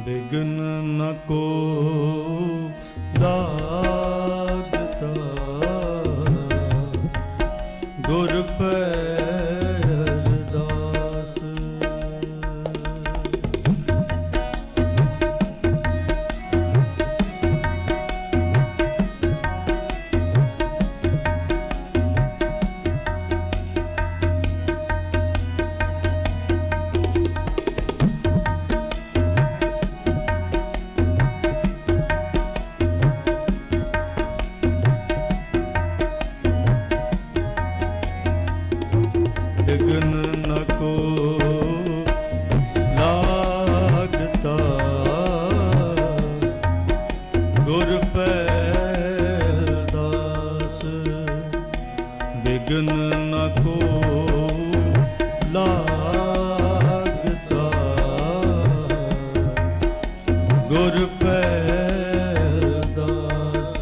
Begin ਨ ਕੋ ਦਾ ਗੁਰ ਦਾਸ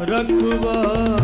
ਰਖਵਾ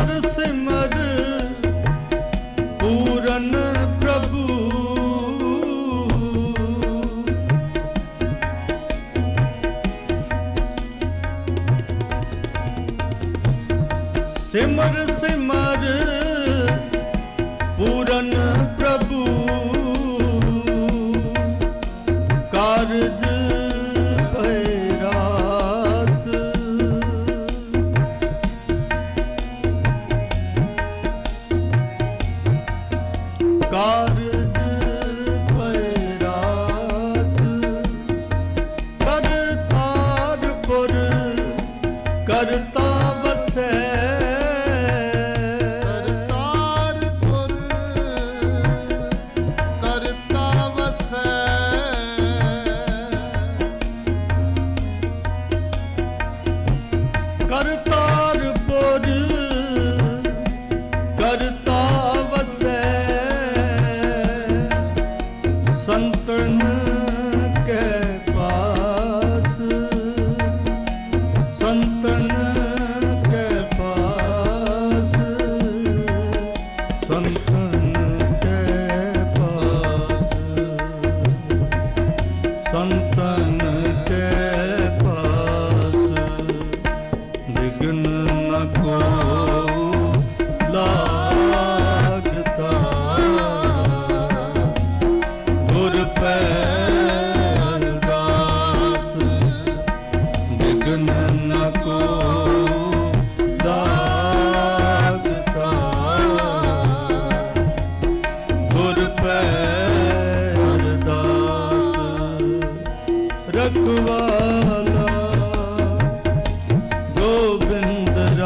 করছে かるた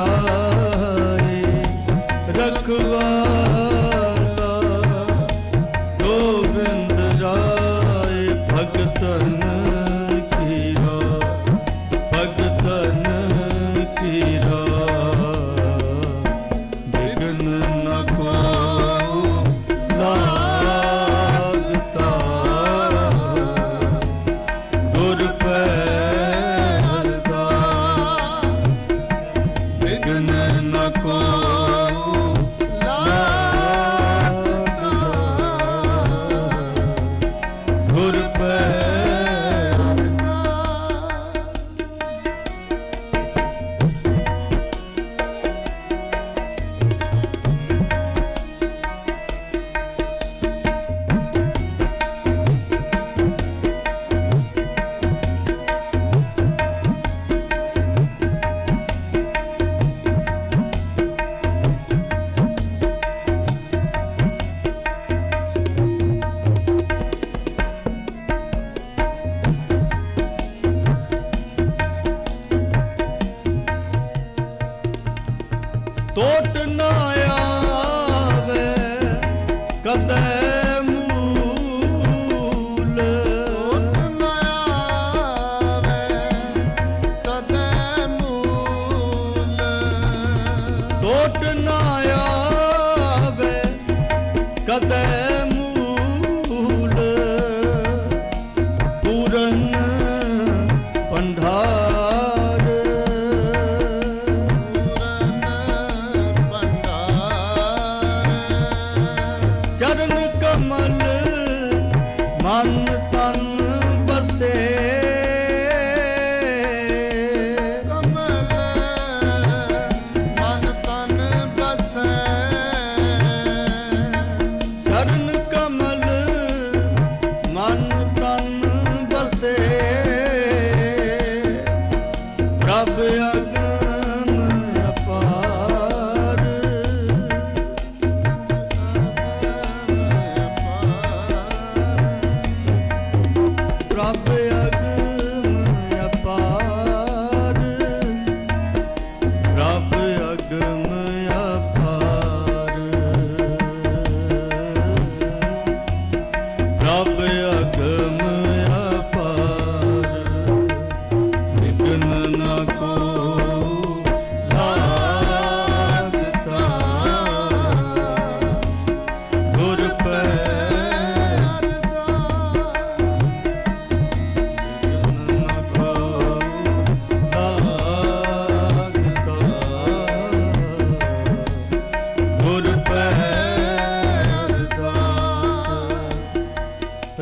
Oh. Oh. ਆਵੇ ਕਦੇ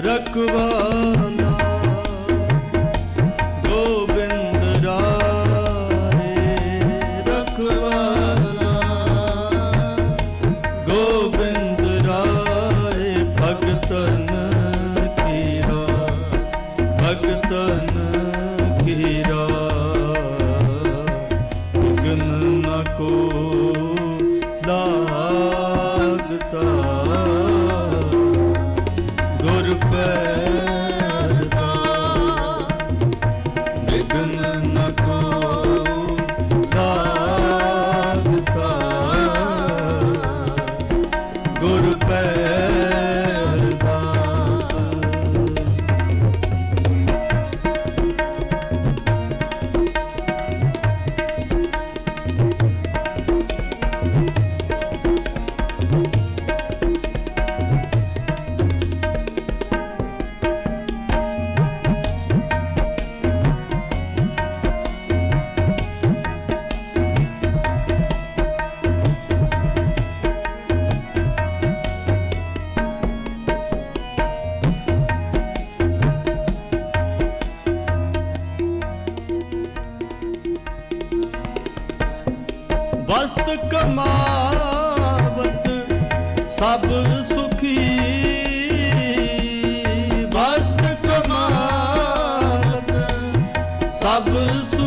ਰਖਵਾਲਾ ਗੁਰ ਸਭ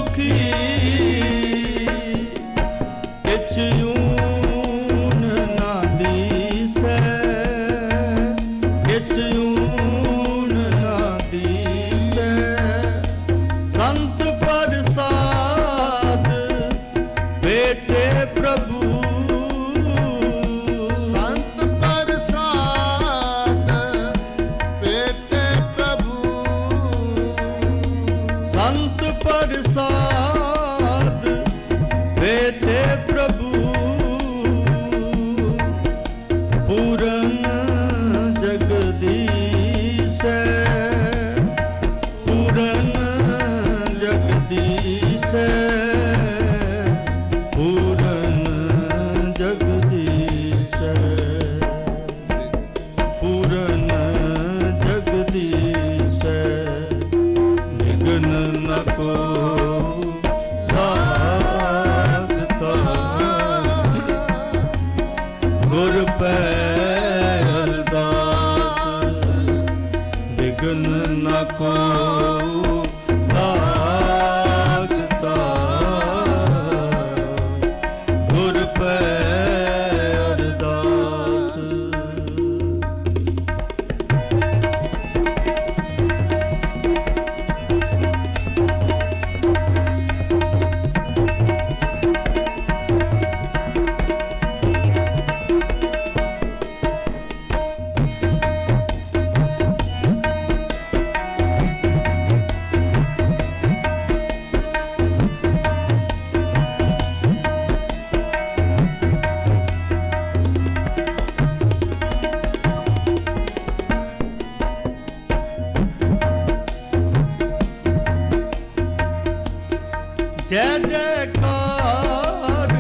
ਜੈ ਜੈਕਾਰ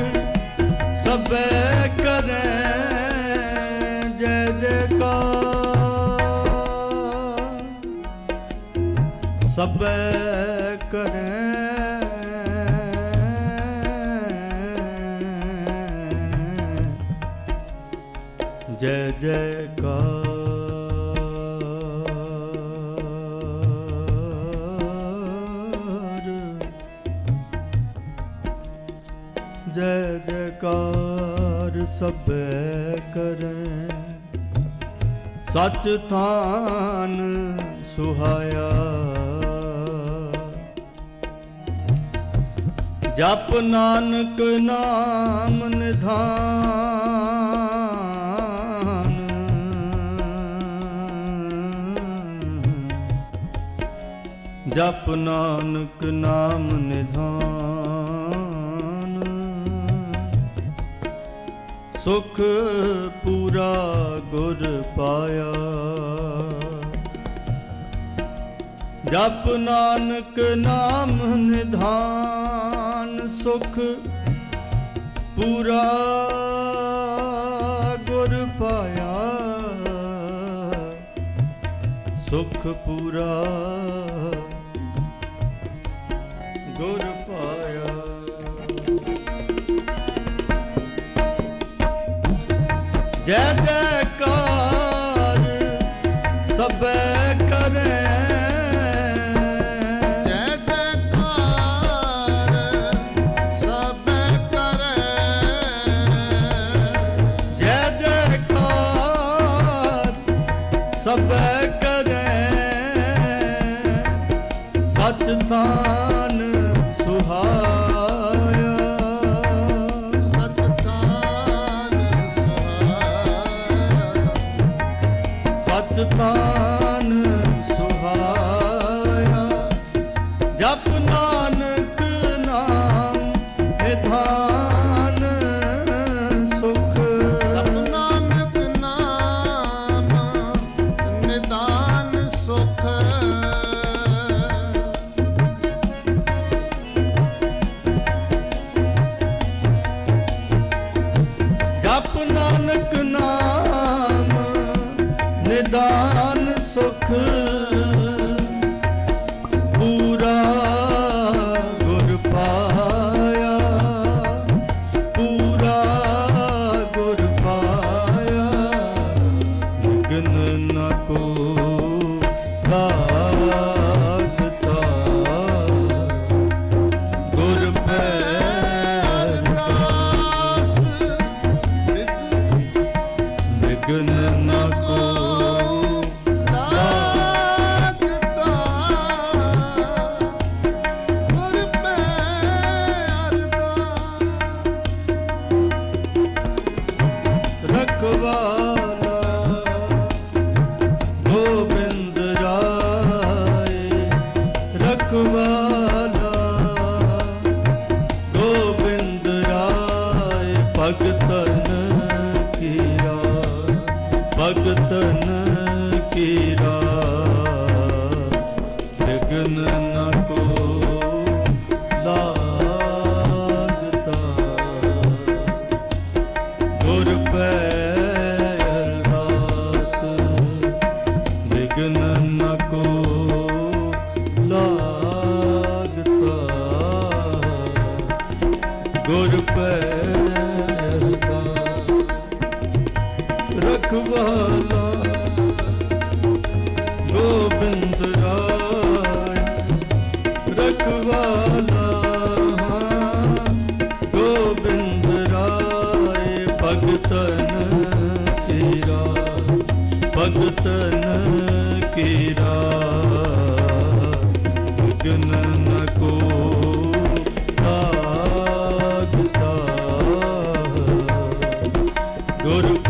ਸਭੇ ਕਰੇ ਜੈ ਜੈਕਾਰ ਸਭੇ ਕਰੇ जय ਜੈ ਜੈਕਾਰ ਸਭੈ ਕਰੈ। ਸਚ ਥਾਨ ਸੁਹਾਇਆ। ਜਪ ਨਾਨਕ ਨਾਮ ਨਿਧਾਨ। ਜਪ ਨਾਨਕ ਨਾਮ ਨਿਧਾਨ। ਸੁਖ ਪੂਰਾ ਗੁਰ ਪਾਇਆ। ਜਪ ਨਾਨਕ ਨਾਮ ਨਿਧਾਨ ਸੁਖ ਪੂਰਾ ਗੁਰ ਪਾਇਆ। ਸੁਖ ਪੂਰਾ ਗੁਰ ਪਾਇਆ। ਜੈ ਜੈ ਭਗਤਨ ਕੀਰਾ ਭਗਤਨ ਕੀਰਾ। গরু